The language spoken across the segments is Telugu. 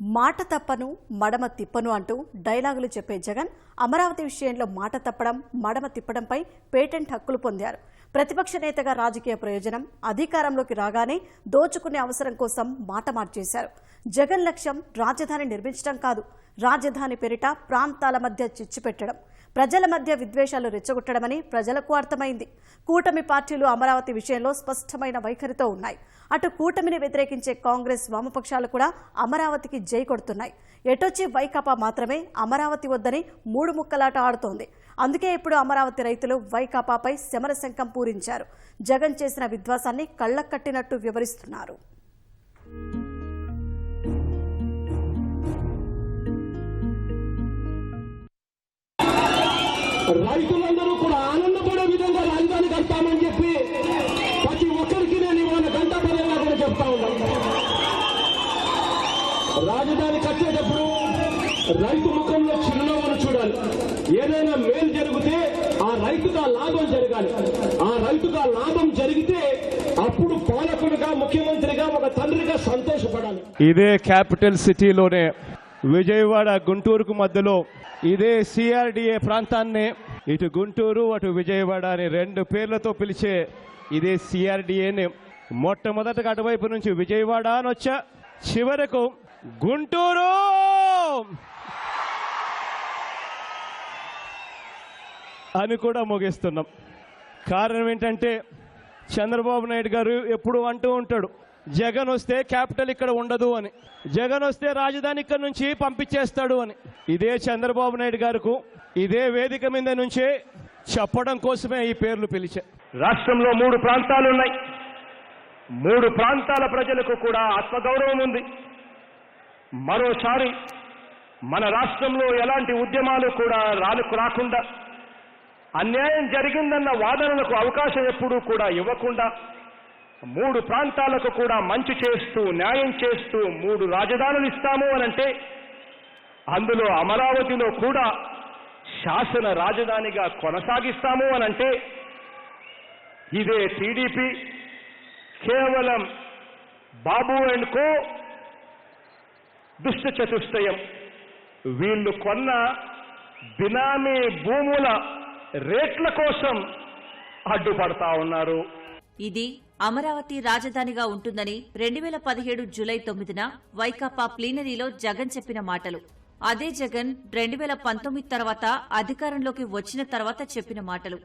మాట తప్పను మడమ తిప్పను అంటూ డైలాగులు చెప్పే జగన్ అమరావతి విషయంలో మాట తప్పడం మడమ తిప్పడంపై పేటెంట్ హక్కులు పొందారు. ప్రతిపక్ష నేతగా రాజకీయ ప్రయోజనం అధికారంలోకి రాగానే దోచుకునే అవసరం కోసం మాట మార్చేశారు. జగన్ లక్ష్యం రాజధాని నిర్మించడం కాదు రాజధాని పేరిట ప్రాంతాల మధ్య చిచ్చు పెట్టడం ప్రజల మధ్య విద్వేషాలు రెచ్చగొట్టడమని ప్రజలకు అర్థమైంది. కూటమి పార్టీలు అమరావతి విషయంలో స్పష్టమైన వైఖరితో ఉన్నాయి. అటు కూటమిని వ్యతిరేకించే కాంగ్రెస్ వామపక్షాలు కూడా అమరావతికి జై కొడుతున్నాయి. ఎటొచ్చి వైకాపా మాత్రమే అమరావతి వద్దని మూడు ముక్కలాట ఆడుతోంది. అందుకే ఇప్పుడు అమరావతి రైతులు వైకాపాపై శమరశంఖం పూరించారు. జగన్ చేసిన విధ్వాసాన్ని కళ్ళకట్టినట్టు వివరిస్తున్నారు. రైతుల కూడా ఆనందపడే విధంగా రాజధాని కడతామని చెప్పి ప్రతి ఒక్కరికి నేను ఇవాళ గంట పదంగా కూడా చెప్తా ఉన్నాను రాజధాని కట్టేటప్పుడు రైతు ముఖంలో చిరునవ్వును చూడాలి. ఏదైనా మేలు జరిగితే ఆ రైతుగా లాభం జరగాలి. ఆ రైతుగా లాభం జరిగితే అప్పుడు పాలకుడిగా ముఖ్యమంత్రిగా ఒక తండ్రిగా సంతోషపడాలి. ఇదే క్యాపిటల్ సిటీలోనే విజయవాడ గుంటూరుకు మధ్యలో ఇదే సిఆర్డిఏ ప్రాంతాన్ని ఇటు గుంటూరు అటు విజయవాడ అని రెండు పేర్లతో పిలిచే ఇదే సిఆర్డిఏని. మొట్టమొదటగా అటువైపు నుంచి విజయవాడ అని వచ్చా చివరకు గుంటూరు! అని కూడా ముగిస్తున్నాం. కారణం ఏంటంటే చంద్రబాబు నాయుడు గారు ఎప్పుడు అంటూ ఉంటాడు జగన్ వస్తే క్యాపిటల్ ఇక్కడ ఉండదు అని. జగన్ వస్తే రాజధాని ఇక్కడ నుంచి పంపించేస్తాడు అని. ఇదే చంద్రబాబు నాయుడు గారికి ఇదే వేదిక మీద నుంచే చెప్పడం కోసమే ఈ పేర్లు పిలిచా. రాష్ట్రంలో మూడు ప్రాంతాలు ఉన్నాయి మూడు ప్రాంతాల ప్రజలకు కూడా ఆత్మగౌరవం ఉంది. మరోసారి మన రాష్ట్రంలో ఎలాంటి ఉద్యమాలు కూడా రానుకు రాకుండా అన్యాయం జరిగిందన్న వాదనలకు అవకాశం ఎప్పుడూ కూడా ఇవ్వకుండా మూడు ప్రాంతాలకు కూడా మంచి చేస్తూ న్యాయం చేస్తూ మూడు రాజధానులు ఇస్తాము అనంటే అందులో అమరావతిలో కూడా శాసన రాజధానిగా కొనసాగిస్తాము అనంటే ఇదే టీడీపీ కేవలం బాబు అండ్ కో దుష్ట చతుష్టయం వీళ్ళు కొన్న బినామీ భూముల రేట్ల కోసం అడ్డుపడతా ఉన్నారు. ఇది అమరావతి రాజధానిగా ఉంటుందని రెండు వేల పదిహేడు జూలై తొమ్మిదిన వైకాపా ప్లీనరీలో జగన్ చెప్పిన మాటలు. అదే జగన్ రెండు వేల పంతొమ్మిది తర్వాత అధికారంలోకి వచ్చిన తర్వాత చెప్పిన మాటలు.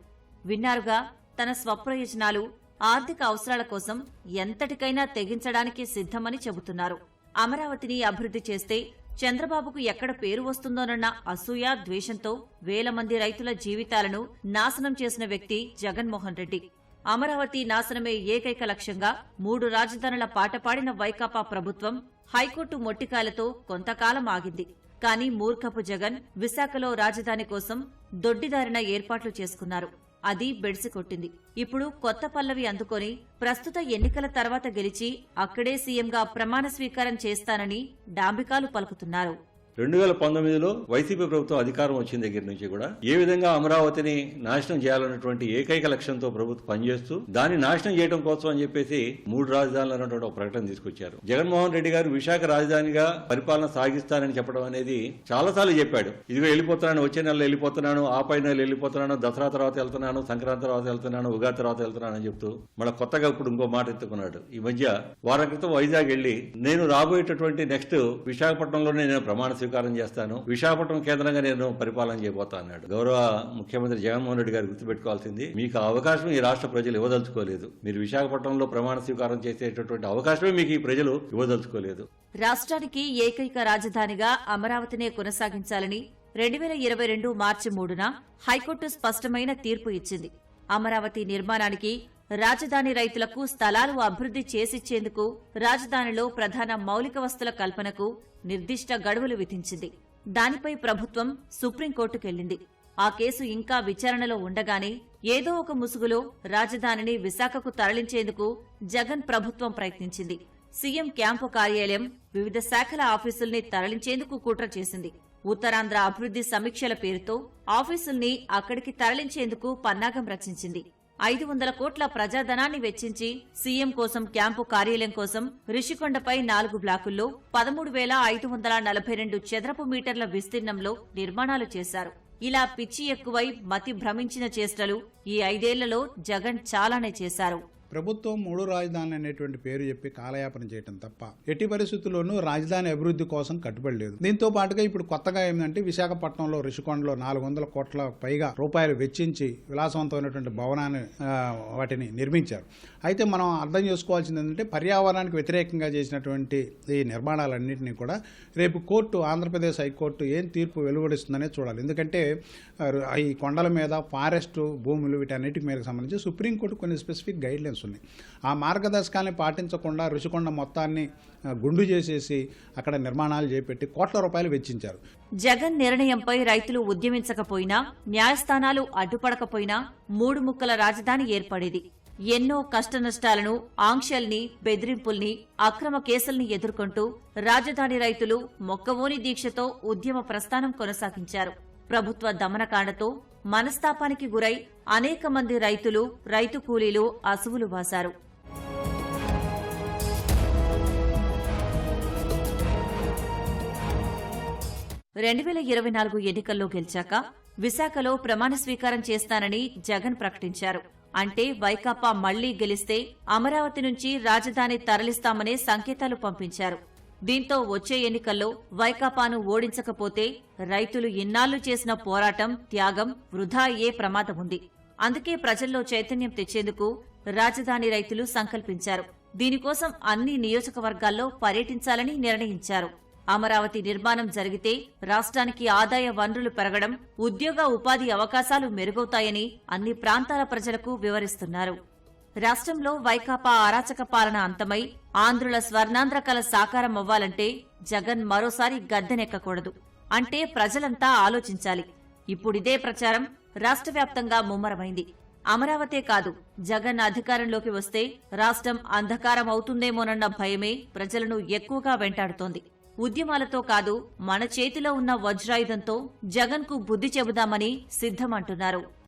విన్నారుగా తన స్వప్రయోజనాలు ఆర్థిక అవసరాల కోసం ఎంతటికైనా తెగించడానికి సిద్ధమని చెబుతున్నారు. అమరావతిని అభివృద్ధి చేస్తే చంద్రబాబుకు ఎక్కడ పేరు వస్తుందోనన్న అసూయ ద్వేషంతో వేల మంది రైతుల జీవితాలను నాశనం చేసిన వ్యక్తి జగన్మోహన్ రెడ్డి. అమరావతి నాశనమే ఏకైక లక్ష్యంగా మూడు రాజధానుల పాట పాడిన వైకాపా ప్రభుత్వం హైకోర్టు మొట్టికాయలతో కొంతకాలం ఆగింది. కానీ మూర్ఖపు జగన్ విశాఖలో రాజధాని కోసం దొడ్డిదారిన ఏర్పాట్లు చేసుకున్నారు. అది బెడిసి కొట్టింది. ఇప్పుడు కొత్త పల్లవి అందుకొని ప్రస్తుత ఎన్నికల తర్వాత గెలిచి అక్కడే సీఎంగా ప్రమాణ స్వీకారం చేస్తానని డాంబికాలు పలుకుతున్నారు. రెండు వేల పంతొమ్మిదిలో వైసీపీ ప్రభుత్వం అధికారం వచ్చిన దగ్గర నుంచి కూడా ఏ విధంగా అమరావతిని నాశనం చేయాలన్నటువంటి ఏకైక లక్ష్యంతో ప్రభుత్వం పనిచేస్తూ దాన్ని నాశనం చేయడం కోసం అని చెప్పేసి మూడు రాజధానులు అన్నటువంటి ఒక ప్రకటన తీసుకొచ్చారు. జగన్మోహన్ రెడ్డి గారు విశాఖ రాజధానిగా పరిపాలన సాగిస్తానని చెప్పడం అనేది చాలాసార్లు చెప్పాడు. ఇదిగో వెళ్ళిపోతున్నాను వచ్చే నెలలో వెళ్ళిపోతున్నాను ఆ పై నెల వెళ్ళిపోతున్నాను దసరా తర్వాత వెళ్తున్నాను సంక్రాంతి తర్వాత వెళ్తున్నాను ఉగాది తర్వాత వెళ్తున్నాను అని చెప్తూ మళ్ళీ కొత్తగా ఇప్పుడు ఇంకో మాట ఎత్తుకున్నాడు. ఈ మధ్య వారం క్రితం వైజాగ్ వెళ్ళి నేను రాబోయేటటువంటి నెక్స్ట్ విశాఖపట్నంలోనే నేను ప్రమాణ స్వీకారం చేస్తాను. విశాఖపట్నం కేంద్రంగా నేను పరిపాలన చేయబోతా అన్నాడు. గౌరవ ముఖ్యమంత్రి జగన్మోహన్ రెడ్డి గారు గుర్తుపెట్టుకోవాల్సింది మీకు అవకాశం ఈ రాష్ట్ర ప్రజలు ఇవ్వదలుచుకోలేదు. మీరు విశాఖపట్నంలో ప్రమాణ స్వీకారం చేసేటటువంటి అవకాశమే మీకు ఈ ప్రజలు ఇవ్వదలుచుకోలేదు. రాష్ట్రానికి ఏకైక రాజధానిగా అమరావతినే కొనసాగించాలని రెండు వేల ఇరవై రెండు మార్చి మూడున హైకోర్టు స్పష్టమైన తీర్పు ఇచ్చింది. అమరావతి నిర్మాణానికి రాజధాని రైతులకు స్థలాలు అభివృద్ధి చేసిచ్చేందుకు రాజధానిలో ప్రధాన మౌలిక వస్తుల కల్పనకు నిర్దిష్ట గడువులు విధించింది. దానిపై ప్రభుత్వం సుప్రీంకోర్టుకెళ్ళింది ఆ కేసు ఇంకా విచారణలో ఉండగానే ఏదో ఒక ముసుగులో రాజధానిని విశాఖకు తరలించేందుకు జగన్ ప్రభుత్వం ప్రయత్నించింది. సీఎం క్యాంపు కార్యాలయం వివిధ శాఖల ఆఫీసుల్ని తరలించేందుకు కుట్ర చేసింది. ఉత్తరాంధ్ర అభివృద్ధి సమీక్షల పేరుతో ఆఫీసుల్ని అక్కడికి తరలించేందుకు పన్నాగం రచించింది. ఐదు వందల కోట్ల ప్రజాధనాన్ని వెచ్చించి సీఎం కోసం క్యాంపు కార్యాలయం కోసం రిషికొండపై నాలుగు బ్లాకుల్లో పదమూడు వేల ఐదు వందల నలభై రెండు చదరపు మీటర్ల విస్తీర్ణంలో నిర్మాణాలు చేశారు. ఇలా పిచ్చి ఎక్కువై మతి భ్రమించిన చేష్టలు ఈ ఐదేళ్ళలో జగన్ చాలానే చేశారు. ప్రభుత్వం మూడు రాజధానులు అనేటువంటి పేరు చెప్పి కాలయాపన చేయటం తప్ప ఎట్టి పరిస్థితుల్లోనూ రాజధాని అభివృద్ధి కోసం కట్టుబడి లేదు. దీంతో పాటుగా ఇప్పుడు కొత్తగా ఏంటంటే విశాఖపట్నంలో రిషికొండలో నాలుగు వందల కోట్ల పైగా రూపాయలు వెచ్చించి విలాసవంతమైనటువంటి భవనాన్ని వాటిని నిర్మించారు. అయితే మనం అర్థం చేసుకోవాల్సింది ఏంటంటే పర్యావరణానికి వ్యతిరేకంగా చేసినటువంటి ఈ నిర్మాణాలన్నింటినీ కూడా రేపు కోర్టు ఆంధ్రప్రదేశ్ హైకోర్టు ఏం తీర్పు వెలువడిస్తుందనే చూడాలి. ఎందుకంటే ఈ కొండల మీద ఫారెస్ట్ భూములు వీటన్నిటి మీద సంబంధించి సుప్రీంకోర్టు కొన్ని స్పెసిఫిక్ గైడ్లైన్స్ లైన్స్ ఆ మార్గదర్శకాన్ని పాటించకుండా రుషికొండ మొత్తాన్ని గుండు చేసేసి అక్కడ నిర్మాణాలు చేపెట్టి కోట్ల రూపాయలు వెచ్చించారు. జగన్ నిర్ణయంపై రైతులు ఉద్యమించకపోయినా న్యాయస్థానాలు అడ్డుపడకపోయినా మూడు ముక్కల రాజధాని ఏర్పడేది. ఎన్నో కష్టనష్టాలను ఆంక్షల్ని బెదిరింపుల్ని అక్రమ కేసుల్ని ఎదుర్కొంటూ రాజధాని రైతులు మొక్కవోని దీక్షతో ఉద్యమ ప్రస్థానం కొనసాగించారు. ప్రభుత్వ దమనకాండతో మనస్తాపానికి గురై అనేక మంది రైతులు రైతు కూలీలు అసువులు బాశారు. రెండు వేల ఇరవై నాలుగు ఎన్నికల్లో గెలిచాక విశాఖలో ప్రమాణ స్వీకారం చేస్తానని జగన్ ప్రకటించారు. అంటే వైకాపా మళ్ళీ గెలిస్తే అమరావతి నుంచి రాజధాని తరలిస్తామనే సంకేతాలు పంపించారు. దీంతో వచ్చే ఎన్నికల్లో వైకాపాను ఓడించకపోతే రైతులు ఇన్నాళ్ళు చేసిన పోరాటం త్యాగం వృధా అయ్యే ప్రమాదం ఉంది. అందుకే ప్రజల్లో చైతన్యం తెచ్చేందుకు రాజధాని రైతులు సంకల్పించారు. దీనికోసం అన్ని నియోజకవర్గాల్లో పర్యటించాలని నిర్ణయించారు. అమరావతి నిర్మాణం జరిగితే రాష్ట్రానికి ఆదాయ వనరులు పెరగడం ఉద్యోగ ఉపాధి అవకాశాలు మెరుగవుతాయని అన్ని ప్రాంతాల ప్రజలకు వివరిస్తున్నారు. రాష్ట్రంలో వైకాపా అరాచక పాలన అంతమై ఆంధ్రుల స్వర్ణాంధ్రకల సాకారం అవ్వాలంటే జగన్ మరోసారి గద్దెనెక్కకూడదు. అంటే ప్రజలంతా ఆలోచించాలి. ఇప్పుడిదే ప్రచారం రాష్ట్ర వ్యాప్తంగా ముమ్మరమైంది. అమరావతే కాదు జగన్ అధికారంలోకి వస్తే రాష్ట్రం అంధకారం అవుతుందేమోనన్న భయమే ప్రజలను ఎక్కువగా వెంటాడుతోంది. ఉద్యమాలతో కాదు మన చేతిలో ఉన్న వజ్రాయుధంతో జగన్కు బుద్ధి చెబుదామని సిద్ధమంటున్నారు.